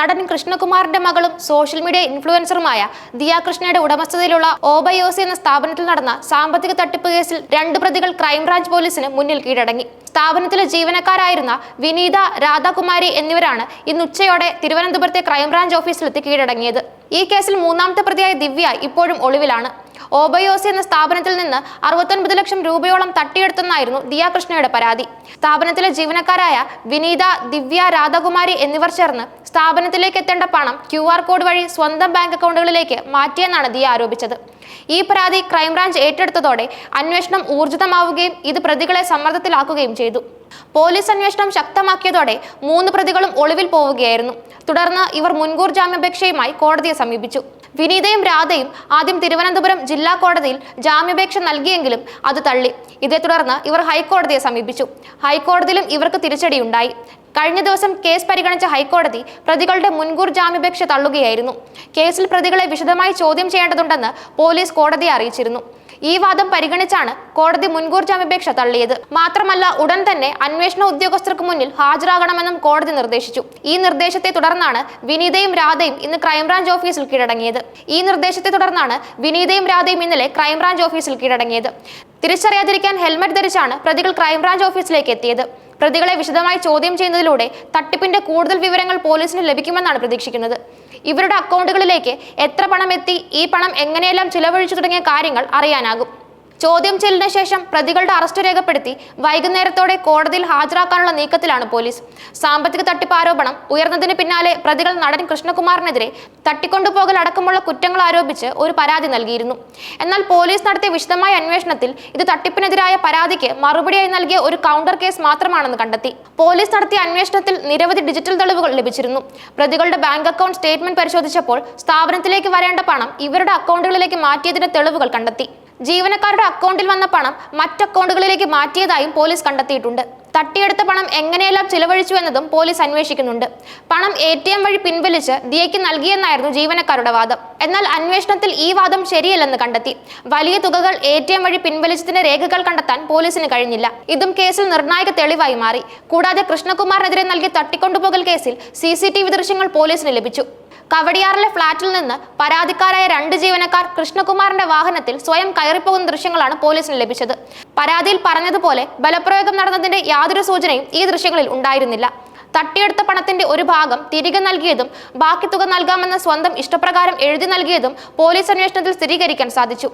നടൻ കൃഷ്ണകുമാറിന്റെ മകളും social media ഇൻഫ്ലുവൻസറുമായ Diya കൃഷ്ണയുടെ ഉടമസ്ഥതയിലുള്ള ഓബയോസി എന്ന സ്ഥാപനത്തിൽ നടന്ന സാമ്പത്തിക തട്ടിപ്പ് കേസിൽ രണ്ട് പ്രതികൾ ക്രൈംബ്രാഞ്ച് പോലീസിന് മുന്നിൽ കീഴടങ്ങി. സ്ഥാപനത്തിലെ ജീവനക്കാരായിരുന്ന വിനീത രാധാകുമാരി എന്നിവരാണ് ഇന്ന് ഉച്ചയോടെ തിരുവനന്തപുരത്തെ ക്രൈംബ്രാഞ്ച് ഓഫീസിലെത്തി കീഴടങ്ങിയത്. ഈ കേസിൽ മൂന്നാമത്തെ പ്രതിയായ ദിവ്യ ഇപ്പോഴും ഒളിവിലാണ്. ഓബയോസി എന്ന സ്ഥാപനത്തിൽ നിന്ന് അറുപത്തൊൻപത് ലക്ഷം രൂപയോളം തട്ടിയെടുത്തെന്നായിരുന്നു ദിയാ കൃഷ്ണയുടെ പരാതി. സ്ഥാപനത്തിലെ ജീവനക്കാരായ വിനീത ദിവ്യ രാധാകുമാരി എന്നിവർ ചേർന്ന് സ്ഥാപനത്തിലേക്ക് എത്തേണ്ട പണം ക്യു ആർ കോഡ് വഴി സ്വന്തം ബാങ്ക് അക്കൗണ്ടുകളിലേക്ക് മാറ്റിയെന്നാണ് ദിയ ആരോപിച്ചത്. ഈ പരാതി ക്രൈംബ്രാഞ്ച് ഏറ്റെടുത്തതോടെ അന്വേഷണം ഊർജിതമാവുകയും ഇത് പ്രതികളെ സമ്മർദ്ദത്തിലാക്കുകയും ചെയ്തു. പോലീസ് അന്വേഷണം ശക്തമാക്കിയതോടെ മൂന്ന് പ്രതികളും ഒളിവിൽ പോവുകയായിരുന്നു. തുടർന്ന് ഇവർ മുൻകൂർ ജാമ്യാപേക്ഷയുമായി കോടതിയെ സമീപിച്ചു. വിനീതയും രാധയും ആദ്യം തിരുവനന്തപുരം ജില്ലാ കോടതിയിൽ ജാമ്യാപേക്ഷ നൽകിയെങ്കിലും അത് തള്ളി. ഇതേ തുടർന്ന് ഇവർ ഹൈക്കോടതിയെ സമീപിച്ചു. ഹൈക്കോടതിയിലും ഇവർക്ക് തിരിച്ചടിയുണ്ടായി. കഴിഞ്ഞ ദിവസം കേസ് പരിഗണിച്ച ഹൈക്കോടതി പ്രതികളുടെ മുൻകൂർ ജാമ്യാപേക്ഷ തള്ളുകയായിരുന്നു. കേസിൽ പ്രതികളെ വിശദമായി ചോദ്യം ചെയ്യേണ്ടതുണ്ടെന്ന് പോലീസ് കോടതിയെ അറിയിച്ചിരുന്നു. ഈ വാദം പരിഗണിച്ചാണ് കോടതി മുൻകൂർ ജാമ്യാപേക്ഷ തള്ളിയത്. മാത്രമല്ല ഉടൻ തന്നെ അന്വേഷണ ഉദ്യോഗസ്ഥർക്ക് മുന്നിൽ ഹാജരാകണമെന്നും കോടതി നിർദ്ദേശിച്ചു. ഈ നിർദ്ദേശത്തെ തുടർന്നാണ് വിനീതയും രാധയും ഇന്ന് ക്രൈംബ്രാഞ്ച് ഓഫീസിൽ കീഴടങ്ങിയത്. ഈ നിർദ്ദേശത്തെ തുടർന്നാണ് വിനീതയും രാധയും ഇന്നലെ ക്രൈംബ്രാഞ്ച് ഓഫീസിൽ കീഴടങ്ങിയത്. തിരിച്ചറിയാതിരിക്കാൻ ഹെൽമറ്റ് ധരിച്ചാണ് പ്രതികൾ ക്രൈംബ്രാഞ്ച് ഓഫീസിലേക്ക് എത്തിയത്. പ്രതികളെ വിശദമായി ചോദ്യം ചെയ്യുന്നതിലൂടെ തട്ടിപ്പിന്റെ കൂടുതൽ വിവരങ്ങൾ പോലീസിന് ലഭിക്കുമെന്നാണ് പ്രതീക്ഷിക്കുന്നത്. ഇവരുടെ അക്കൗണ്ടുകളിലേക്ക് എത്ര പണം എത്തി ഈ പണം എങ്ങനെയെല്ലാം ചിലവഴിച്ചു തുടങ്ങിയ കാര്യങ്ങൾ അറിയാനാകും. ചോദ്യം ചെയ്യലിന് ശേഷം പ്രതികളുടെ അറസ്റ്റ് രേഖപ്പെടുത്തി വൈകുന്നേരത്തോടെ കോടതിയിൽ ഹാജരാക്കാനുള്ള നീക്കത്തിലാണ് പോലീസ്. സാമ്പത്തിക തട്ടിപ്പ് ആരോപണം ഉയർന്നതിന് പിന്നാലെ പ്രതികൾ നടൻ കൃഷ്ണകുമാറിനെതിരെ തട്ടിക്കൊണ്ടുപോകൽ അടക്കമുള്ള കുറ്റങ്ങൾ ആരോപിച്ച് ഒരു പരാതി നൽകിയിരുന്നു. എന്നാൽ പോലീസ് നടത്തിയ വിശദമായ അന്വേഷണത്തിൽ ഇത് തട്ടിപ്പിനെതിരായ പരാതിക്ക് മറുപടിയായി നൽകിയ ഒരു കൗണ്ടർ കേസ് മാത്രമാണെന്ന് കണ്ടെത്തി. പോലീസ് നടത്തിയ അന്വേഷണത്തിൽ നിരവധി ഡിജിറ്റൽ തെളിവുകൾ ലഭിച്ചിരുന്നു. പ്രതികളുടെ ബാങ്ക് അക്കൗണ്ട് സ്റ്റേറ്റ്മെന്റ് പരിശോധിച്ചപ്പോൾ സ്ഥാപനത്തിലേക്ക് വരേണ്ട പണം ഇവരുടെ അക്കൗണ്ടുകളിലേക്ക് മാറ്റിയതിന്റെ തെളിവുകൾ കണ്ടെത്തി. ജീവനക്കാരുടെ അക്കൗണ്ടിൽ വന്ന പണം മറ്റ് അക്കൗണ്ടുകളിലേക്ക് മാറ്റിയതായും പോലീസ് കണ്ടെത്തിയിട്ടുണ്ട്. തട്ടിയെടുത്ത പണം എങ്ങനെയെല്ലാം ചിലവഴിച്ചു എന്നതും പോലീസ് അന്വേഷിക്കുന്നുണ്ട്. പണം എ ടി എം വഴി പിൻവലിച്ച് ദിയയ്ക്ക് നൽകിയെന്നായിരുന്നു ജീവനക്കാരുടെ വാദം. എന്നാൽ അന്വേഷണത്തിൽ ഈ വാദം ശരിയല്ലെന്ന് കണ്ടെത്തി. വലിയ തുകകൾ എ ടി എം വഴി പിൻവലിച്ചതിന്റെ രേഖകൾ കണ്ടെത്താൻ പോലീസിന് കഴിഞ്ഞില്ല. ഇതും കേസിൽ നിർണായക തെളിവായി മാറി. കൂടാതെ കൃഷ്ണകുമാറിനെതിരെ നൽകിയ തട്ടിക്കൊണ്ടുപോകൽ കേസിൽ സി സി ടി വി ദൃശ്യങ്ങൾ പോലീസിന് ലഭിച്ചു. കവടിയാറിലെ ഫ്ളാറ്റിൽ നിന്ന് പരാതിക്കാരായ രണ്ട് ജീവനക്കാർ കൃഷ്ണകുമാറിന്റെ വാഹനത്തിൽ സ്വയം കയറിപ്പോകുന്ന ദൃശ്യങ്ങളാണ് പോലീസിന് ലഭിച്ചത്. പരാതിയിൽ പറഞ്ഞതുപോലെ ബലപ്രയോഗം നടന്നതിന്റെ യാതൊരു സൂചനയും ഈ ദൃശ്യങ്ങളിൽ ഉണ്ടായിരുന്നില്ല. തട്ടിയെടുത്ത പണത്തിന്റെ ഒരു ഭാഗം തിരികെ നൽകിയതും ബാക്കി തുക നൽകാമെന്ന സ്വന്തം ഇഷ്ടപ്രകാരം എഴുതി നൽകിയതും പോലീസ് അന്വേഷണത്തിൽ സ്ഥിരീകരിക്കാൻ സാധിച്ചു.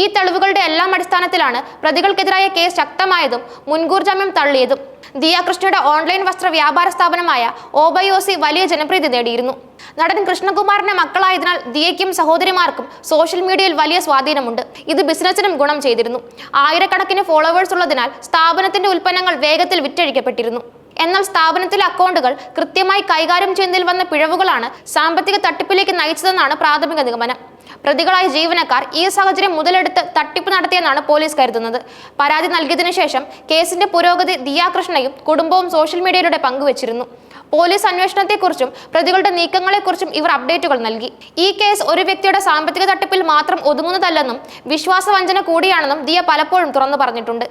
ഈ തെളിവുകളുടെ എല്ലാം അടിസ്ഥാനത്തിലാണ് പ്രതികൾക്കെതിരായ കേസ് ശക്തമായതും മുൻകൂർ ജാമ്യം തള്ളിയതും. ദിയ കൃഷ്ണയുടെ ഓൺലൈൻ വസ്ത്ര വ്യാപാര സ്ഥാപനമായ ഓബയോസി വലിയ ജനപ്രീതി നേടിയിരുന്നു. നടൻ കൃഷ്ണകുമാറിന്റെ മക്കളായതിനാൽ ദിയയ്ക്കും സഹോദരിമാർക്കും സോഷ്യൽ മീഡിയയിൽ വലിയ സ്വാധീനമുണ്ട്. ഇത് ബിസിനസിനും ഗുണം ചെയ്തിരുന്നു. ആയിരക്കണക്കിന് ഫോളോവേഴ്സ് ഉള്ളതിനാൽ സ്ഥാപനത്തിന്റെ ഉൽപ്പന്നങ്ങൾ വേഗത്തിൽ വിറ്റഴിക്കപ്പെട്ടിരുന്നു. എന്നാൽ സ്ഥാപനത്തിലെ അക്കൗണ്ടുകൾ കൃത്യമായി കൈകാര്യം ചെയ്യുന്നതിൽ വന്ന പിഴവുകളാണ് സാമ്പത്തിക തട്ടിപ്പിലേക്ക് നയിച്ചതെന്നാണ് പ്രാഥമിക നിഗമനം. പ്രതികളായ ജീവനക്കാർ ഈ സാഹചര്യം മുതലെടുത്ത് തട്ടിപ്പ് നടത്തിയെന്നാണ് പോലീസ് കരുതുന്നത്. പരാതി നൽകിയതിനു ശേഷം കേസിന്റെ പുരോഗതി ദിയാകൃഷ്ണയും കുടുംബവും സോഷ്യൽ മീഡിയയിലൂടെ പങ്കുവച്ചിരുന്നു. പോലീസ് അന്വേഷണത്തെക്കുറിച്ചും പ്രതികളുടെ നീക്കങ്ങളെക്കുറിച്ചും ഇവർ അപ്ഡേറ്റുകൾ നൽകി. ഈ കേസ് ഒരു വ്യക്തിയുടെ സാമ്പത്തിക തട്ടിപ്പിൽ മാത്രം ഒതുങ്ങുന്നതല്ലെന്നും വിശ്വാസവഞ്ചന കൂടിയാണെന്നും ദിയ പലപ്പോഴും തുറന്നു പറഞ്ഞിട്ടുണ്ട്.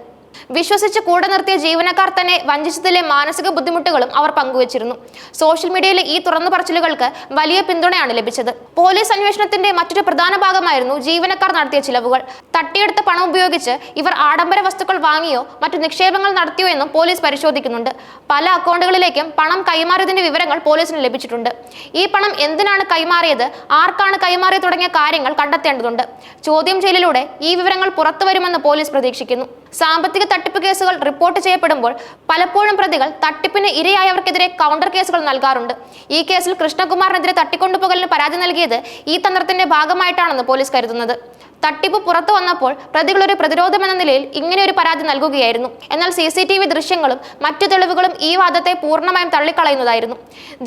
വിശ്വസിച്ച് കൂടെ നിർത്തിയ ജീവനക്കാർ തന്നെ വഞ്ചിച്ചതിലെ മാനസിക ബുദ്ധിമുട്ടുകളും അവർ പങ്കുവച്ചിരുന്നു. സോഷ്യൽ മീഡിയയിലെ ഈ തുറന്നു പറച്ചിലുകൾക്ക് വലിയ പിന്തുണയാണ് ലഭിച്ചത്. പോലീസ് അന്വേഷണത്തിന്റെ മറ്റൊരു പ്രധാന ഭാഗമായിരുന്നു ജീവനക്കാർ നടത്തിയ ചിലവുകൾ. തട്ടിയെടുത്ത പണം ഉപയോഗിച്ച് ഇവർ ആഡംബര വസ്തുക്കൾ വാങ്ങിയോ മറ്റു നിക്ഷേപങ്ങൾ നടത്തിയോ എന്നും പോലീസ് പരിശോധിക്കുന്നുണ്ട്. പല അക്കൗണ്ടുകളിലേക്കും പണം കൈമാറിയതിന്റെ വിവരങ്ങൾ പോലീസിന് ലഭിച്ചിട്ടുണ്ട്. ഈ പണം എന്തിനാണ് കൈമാറിയത് ആർക്കാണ് കൈമാറിയത് തുടങ്ങിയ കാര്യങ്ങൾ കണ്ടെത്തേണ്ടതുണ്ട്. ചോദ്യം ചെയ്യലിലൂടെ ഈ വിവരങ്ങൾ പുറത്തു വരുമെന്ന് പോലീസ് പ്രതീക്ഷിക്കുന്നു. സാമ്പത്തിക തട്ടിപ്പ് കേസുകൾ റിപ്പോർട്ട് ചെയ്യപ്പെടുമ്പോൾ പലപ്പോഴും പ്രതികൾ തട്ടിപ്പിന് ഇരയായവർക്കെതിരെ കൗണ്ടർ കേസുകൾ നൽകാറുണ്ട്. ഈ കേസിൽ കൃഷ്ണകുമാറിനെതിരെ തട്ടിക്കൊണ്ടുപോകലിന് പരാതി നൽകിയത് ഈ തന്ത്രത്തിന്റെ ഭാഗമായിട്ടാണെന്ന് പോലീസ് കരുതുന്നത്. തട്ടിപ്പ് പുറത്തു വന്നപ്പോൾ പ്രതികൾ ഒരു പ്രതിരോധം എന്ന നിലയിൽ ഇങ്ങനെ ഒരു പരാതി നൽകുകയായിരുന്നു. എന്നാൽ സി സി ടി വി ദൃശ്യങ്ങളും മറ്റു തെളിവുകളും ഈ വാദത്തെ പൂർണമായും തള്ളിക്കളയുന്നതായിരുന്നു.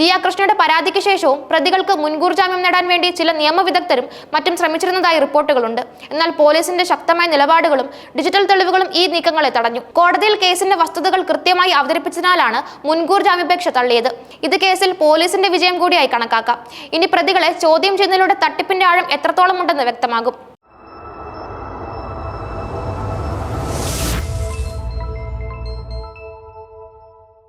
ദിയ കൃഷ്ണയുടെ പരാതിക്ക് ശേഷവും പ്രതികൾക്ക് മുൻകൂർ ജാമ്യം നേടാൻ വേണ്ടി ചില നിയമവിദഗ്ധരും മറ്റും ശ്രമിച്ചിരുന്നതായി റിപ്പോർട്ടുകളുണ്ട്. എന്നാൽ പോലീസിന്റെ ശക്തമായ നിലപാടുകളും ഡിജിറ്റൽ തെളിവുകളും ഈ നീക്കങ്ങളെ തടഞ്ഞു. കോടതിയിൽ കേസിന്റെ വസ്തുതകൾ കൃത്യമായി അവതരിപ്പിച്ചതിനാലാണ് മുൻകൂർ ജാമ്യാപേക്ഷ തള്ളിയത്. ഇത് കേസിൽ പോലീസിന്റെ വിജയം കൂടിയായി കണക്കാക്കാം. ഇനി പ്രതികളെ ചോദ്യം ചെയ്യുന്നതിലൂടെ തട്ടിപ്പിന്റെ ആഴം എത്രത്തോളം ഉണ്ടെന്ന് വ്യക്തമാകും.